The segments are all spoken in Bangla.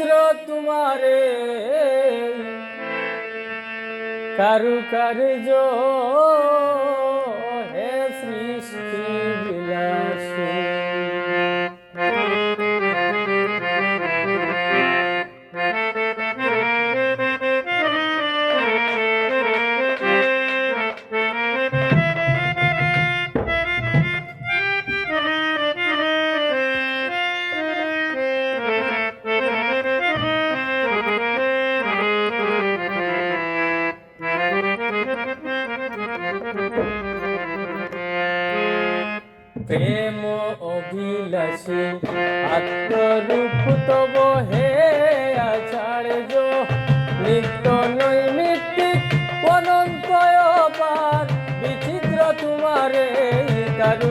বিচিত্র তোমারে। কারু কার্য হে সৃষ্টি বিলাসী। প্রেম অভিলাষী আত্মরূপ তব হে আচার্য নিত্য নৈমিত্তিক অনন্তয় অপার বিচিত্র তোমারে কারু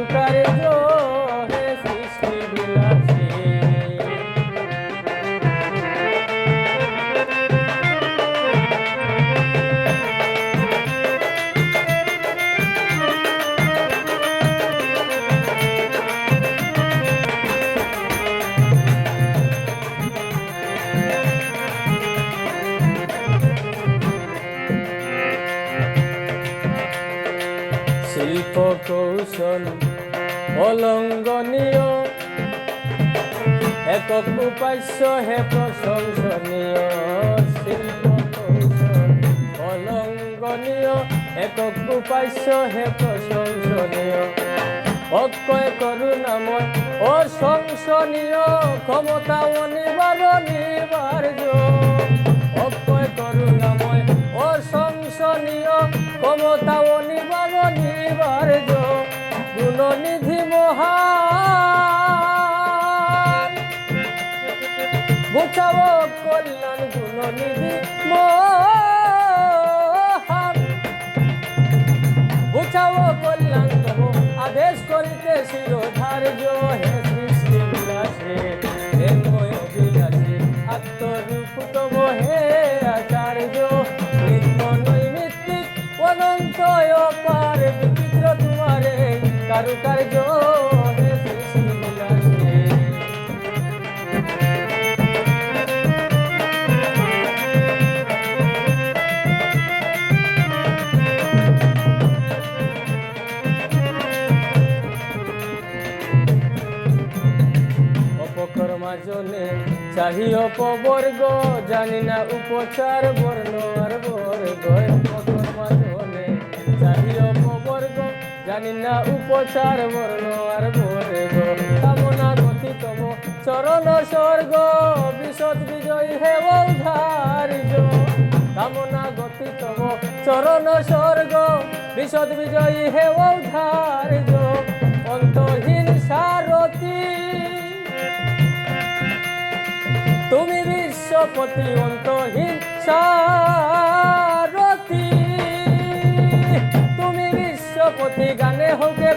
শিল্প কৌশল অলঙ্ঘনীয় একক উপাস্য হে প্রশংসনীয় শিল্প কৌশল অলঙ্ঘনীয় একক উপাস্য হে প্রশংসনীয়। অক্ষয় করুণাময় অসংসনীয় ক্ষমতা অনিবার নিবার্য। অক্ষয় করুণাময় অসংসনীয় ক্ষমতা অনিবার নিবার্য গুণনিধি মহান। বুঝাবো কল্যাণ গুণনিধি মহান। কারুকার্য হে সৃষ্টি বিলাসে অপকর্মা জনে চাহি অপবর্গ জানি না উপচার বর্ণ আর বর্গ। জানি না উপচার বর্ণ আর বর্গ কামনা গতি তম চরণ স্বর্গ, বিশদ বিজয় হে ধার্য কামনা গতি তম চরণ স্বর্গ, বিশদ বিজয়ী হে ধার্য অন্তহীন সারথী, তুমি বিশ্বপতি, অন্তহীন সারথী मोती गाने होंगे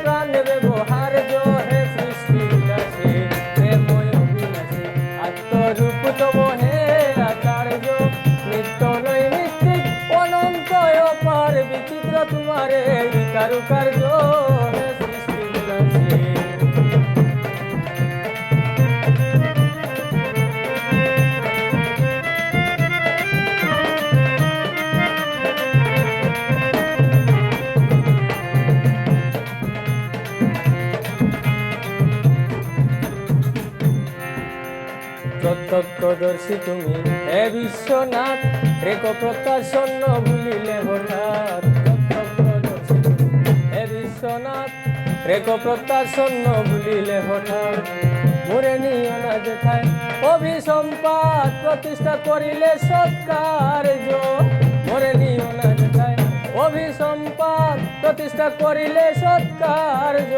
প্রত্যক্ষদর্শী তুমি হে বিশ্বনাথ, রেখ প্রত্যাসন্ন ভুলিলে হঠাৎ হে বিশ্বনাথ প্রত্যাসন্ন ভুলিলে হঠাৎ প্রতিষ্ঠা করিলে সৎকার্য মোরে নিও না যেথায় অভিসম্পাদ প্রতিষ্ঠা করিলে সৎকার্য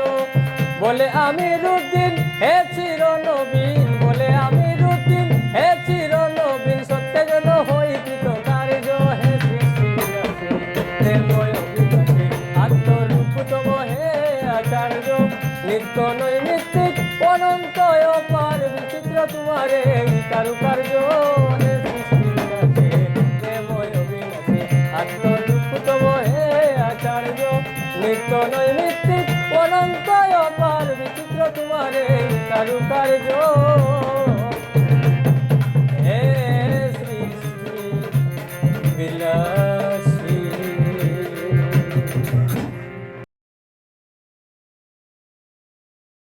বলে আমি রুদ্দিন, হে চির নবীন বলে আমি তোমারে কারুকার্য হে সৃষ্টি রাশি, প্রেমময় অভিলাষী, আত্মরূপ হে আচার্য নিত্য নৈমিত্তিক অনন্ত অপার বিচিত্র তোমারে কারুকার্য